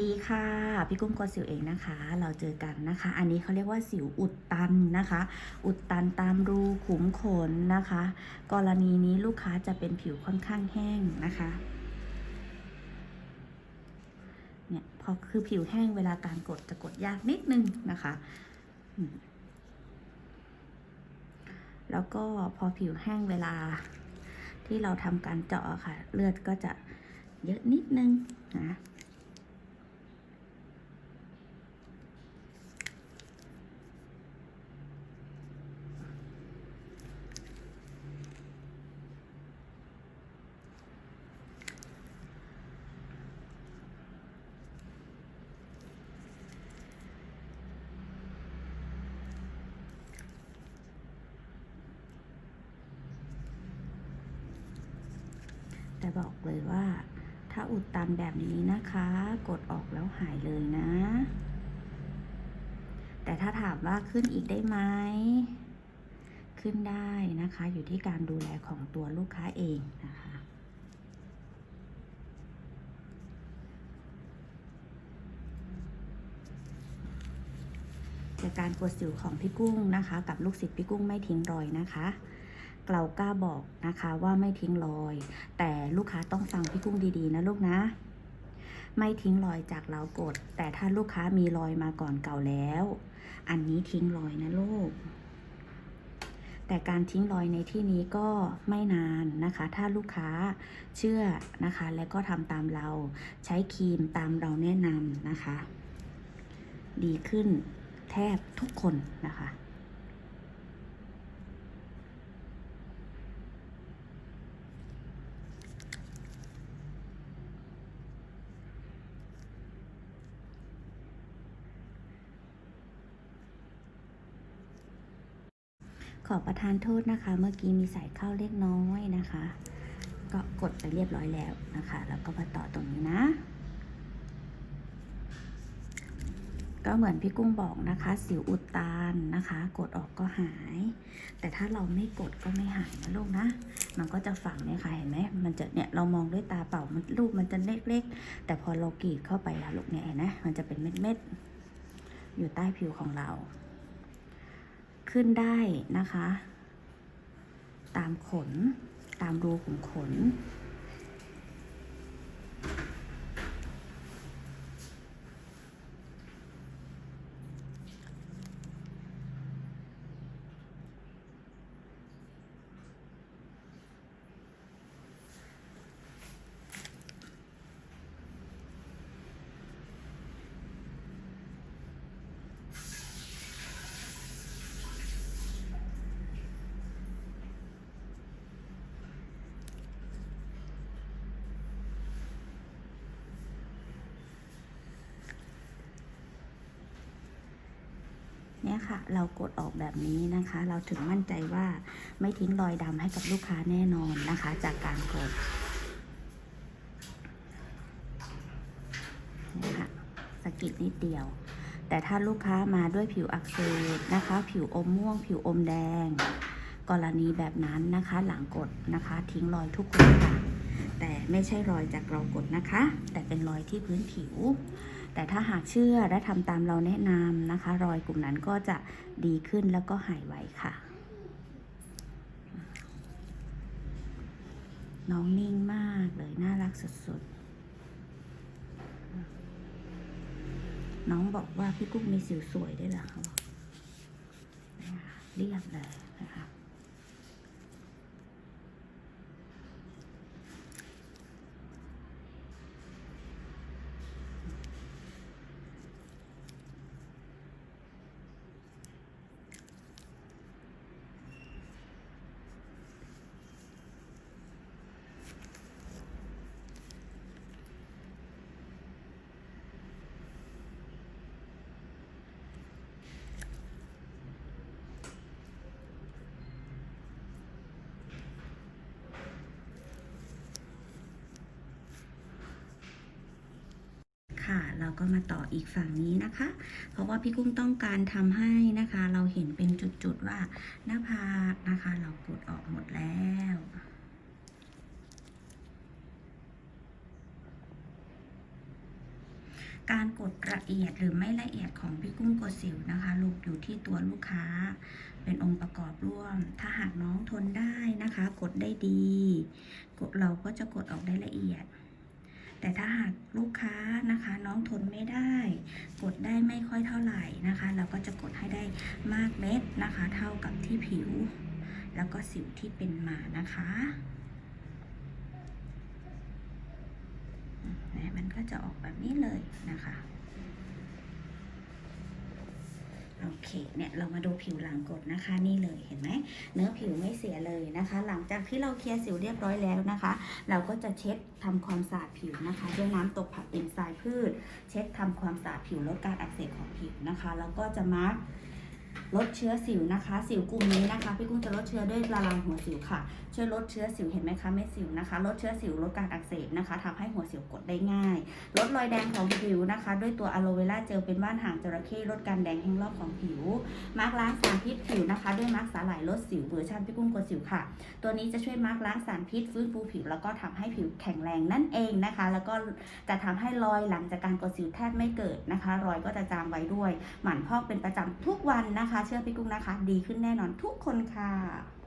ดีค่ะ พี่กุ้งกอสิวเองนะคะ เราเจอกันนะคะ อันนี้เขาเรียกว่าสิวอุดตันนะคะ อุดตันตามรูขุมขนนะคะ กรณีนี้ลูกค้าจะเป็นผิวค่อนข้างแห้งนะคะเนี่ยพอคือผิวแห้งเวลาการกดจะกดยากนิดนึงนะคะ แล้วก็พอผิวแห้งเวลาที่เราทำการเจาะค่ะ เลือดก็จะเยอะนิดนึงนะ แต่บอกเลยว่า ถ้าอุดตันแบบนี้นะคะ กดออกแล้วหายเลยนะ แต่ถ้าถามว่าขึ้นอีกได้ไหมขึ้นได้นะคะ อยู่ที่การดูแลของตัวลูกค้าเองนะคะจากการกดสิวของพี่กุ้งนะคะ กับลูกศิษย์พี่กุ้งไม่ทิ้งรอยนะคะ เรากล้าบอกนะคะว่าไม่ทิ้งรอย แต่ลูกค้าต้องฟังพี่กุ้งดีๆ นะลูกนะ ไม่ทิ้งรอยจากเรากด แต่ถ้าลูกค้ามีรอยมาก่อนเก่าแล้ว อันนี้ทิ้งรอยนะลูก แต่การทิ้งรอยในที่นี้ก็ไม่นานนะคะ ถ้าลูกค้าเชื่อนะคะ และก็ทำตามเราใช้ครีมตามเราแนะนำนะคะ ดีขึ้นแทบทุกคนนะคะ ขอประทานโทษนะคะ เมื่อกี้มีสายเข้าเล็กน้อยนะคะ ก็กดไปเรียบร้อยแล้วนะคะ แล้วก็มาต่อตรงนี้นะ ก็เหมือนพี่กุ้งบอกนะคะ สิวอุดตันนะคะ กดออกก็หาย แต่ถ้าเราไม่กดก็ไม่หายนะลูกนะ มันก็จะฝังเนี่ยค่ะเห็นไหมมันจะเนี่ยเรามองด้วยตาเปล่ามันรูปมันจะเล็กๆ แต่พอเรากรีดเข้าไปแล้วลูกเนี่ยเห็นไหมมันจะเป็นเม็ดๆอยู่ใต้ผิวของเรา ขึ้นได้นะคะ ตามขน ตามรูขุมขน นี่ยค่ะ เรากดออกแบบนี้นะคะ เราถึงมั่นใจว่าไม่ทิ้งรอยดำให้กับลูกค้าแน่นอนนะคะ จากการกดนี่ยค่ะสกิดนิดเดียว แต่ถ้าลูกค้ามาด้วยผิวอักเสบนะคะ ผิวอมม่วง ผิวอมแดง กรณีแบบนั้นนะคะ หลังกดนะคะ ทิ้งรอยทุกคนค่ะแต่ไม่ใช่รอยจากเรากดนะคะ แต่เป็นรอยที่พื้นผิว แต่ถ้าหากเชื่อและทำตามเราแนะนำนะคะ รอยกลุ่มนั้นก็จะดีขึ้นแล้วก็หายไวค่ะ น้องนิ่งมากเลย น่ารักสุดๆ น้องบอกว่าพี่กุ้งมีสิวสวยด้วยเหรอคะเรียบเลยนะคะ ค่ะ เราก็มาต่ออีกฝั่งนี้นะคะ เพราะว่าพี่กุ้งต้องการทำให้นะคะ เราเห็นเป็นจุดๆว่าหน้าผากนะคะ เรากดออกหมดแล้วการกดละเอียดหรือไม่ละเอียดของพี่กุ้งกดสิวนะคะ ลูกอยู่ที่ตัวลูกค้า เป็นองค์ประกอบร่วม ถ้าหากน้องทนได้นะคะ กดได้ดี กดเราก็จะกดออกได้ละเอียด แต่ถ้าหากลูกค้านะคะ น้องทนไม่ได้ กดได้ไม่ค่อยเท่าไหร่นะคะ เราก็จะกดให้ได้มากเม็ดนะคะ เท่ากับที่ผิว แล้วก็สิวที่เป็นมานะคะเนี่ยมันก็จะออกแบบนี้เลยนะคะ โอเคเนี่ยเรามาดูผิวหลังกดนะคะนี่เลยเห็นไหมเนื้อผิวไม่เสียเลยนะคะ หลังจากที่เราเคลียร์สิวเรียบร้อยแล้วนะคะ เราก็จะเช็ดทำความสะอาดผิวนะคะ ด้วยน้ำตกผักเอนไซม์พืช เช็ดทำความสะอาดผิวลดการอักเสบของผิวนะคะ แล้วก็จะมาร์ก ลดเชื้อสิวนะคะ สิวกลุ่มนี้นะคะ พี่กุ้งจะลดเชื้อด้วยละลายหัวสิวค่ะ ช่วยลดเชื้อสิวเห็นไหมคะเม็ดสิวนะคะ ลดเชื้อสิวลดการอักเสบนะคะทำให้หัวสิวกดได้ง่าย ลดรอยแดงของผิวนะคะ ด้วยตัวอะโลเวราเจลเป็นว่านหางจระเข้ลดการแดงแห้งรอบของผิว มาร์กล้างสารพิษผิวนะคะ ด้วยมาร์กสาหร่ายลดสิวเวอร์ชันพี่กุ้งกดสิวค่ะ ตัวนี้จะช่วยมาร์กล้างสารพิษฟื้นฟูผิว แล้วก็ทำให้ผิวแข็งแรงนั่นเองนะคะ แล้วก็จะทำให้รอยหลังจากการกดสิวแทบไม่เกิดนะคะ รอยก็จะจางไว้ด้วย หมั่นพอกเป็นประจำทุกวันนะคะ เชื่อพี่กุ้งนะคะ ดีขึ้นแน่นอนทุกคนค่ะ